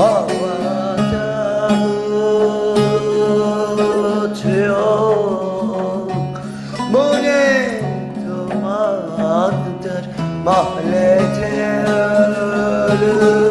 Havada uçuyor Bu ne Mahallede ölüm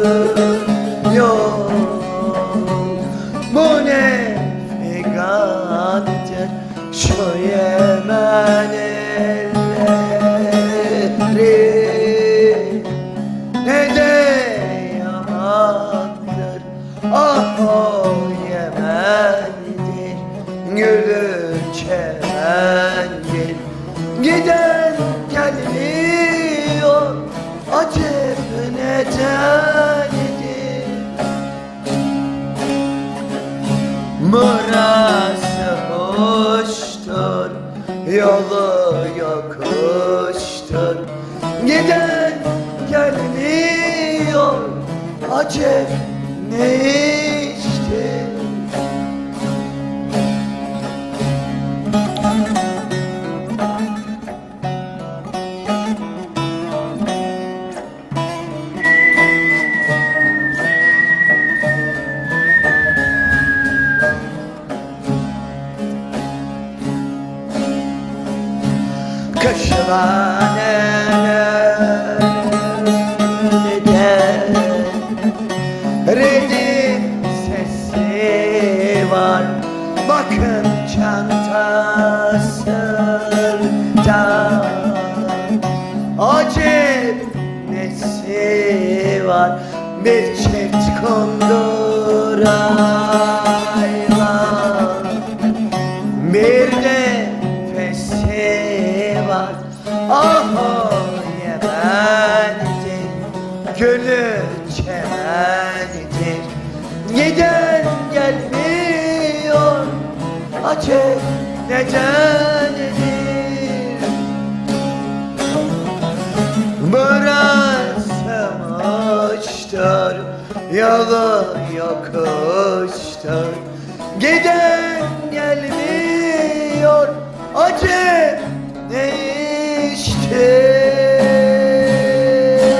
Gülü çemendir Giden gelmiyor. Acep nedenidir Mırası hoştur Yolu yokuştur. Giden gelmiyor. Acep ne Kışlanede Redif sesi var. Bakın çantasında Acep nesi var? Bir çift konduraylar var. Ah o Yemen'dir Gülü çemendir Giden gelmiyor? Acep nedenidir Burası uçtur Yolu yokuştur. Giden gelmiyor? Acep